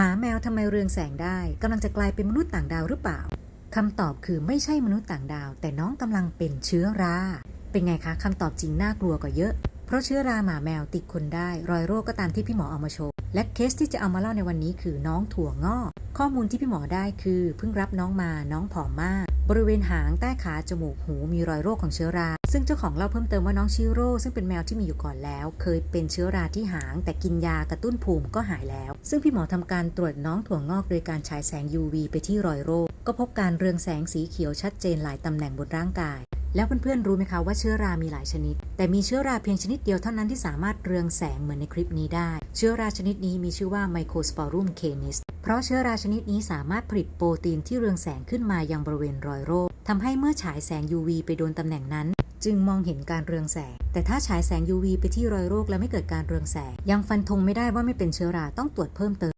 หมาแมวทำไมเรืองแสงได้กำลังจะกลายเป็นมนุษย์ต่างดาวหรือเปล่าคำตอบคือไม่ใช่มนุษย์ต่างดาว แต่น้องกำลังเป็นเชื้อรา เป็นไงคะคำตอบจริงน่ากลัวกว่าเยอะ เพราะเชื้อราหมาแมวติดคนได้ รอยโรคก็ตามที่พี่หมอเอามาโชว์ และเคสที่จะเอามาเล่าในวันนี้คือน้องถั่วงอกข้อมูลที่พี่หมอได้คือเพิ่งรับน้องมาน้องผอมมาก บริเวณหางใต้ขาจมูกหูมีรอยโรคของเชื้อรา ซึ่งเจ้าของเล่าเพิ่มเติมว่าน้องชิโร่ซึ่งเป็นแมวที่มีอยู่ก่อนแล้ว เคยเป็นเชื้อราที่หาง แต่กินยากระตุ้นภูมิก็หายแล้ว ซึ่งพี่หมอทำการตรวจน้องถั่วงอกโดยการฉายแสง UV ไปที่รอยโรค ก็พบการเรืองแสงสีเขียวชัดเจนหลายตำแหน่งบนร่างกายแล้วเพื่อนๆ รู้ไหมคะว่าเชื้อรามีหลายชนิด แต่มีเชื้อราเพียงชนิดเดียวเท่านั้นที่สามารถเรืองแสงเหมือนในคลิปนี้ได้ เชื้อราชนิดนี้มีชื่อว่า Mycosporum canis เพ ราะเชื้อราชนิดนี้สามารถผลิตโปรตีนที่เรืองแสงขึ้นมายังบริเวณรอยโรคทำให้เมื่อฉายแสง UV ไปโดนตำแหน่งนั้น จึงมองเห็นการเรืองแสง แต่ถ้าฉายแสง UV ไปที่รอยโรคแล้วไม่เกิดการเรืองแสง ยังฟันธงไม่ได้ว่าไม่เป็นเชื้อราต้องตรวจเพิ่มเติม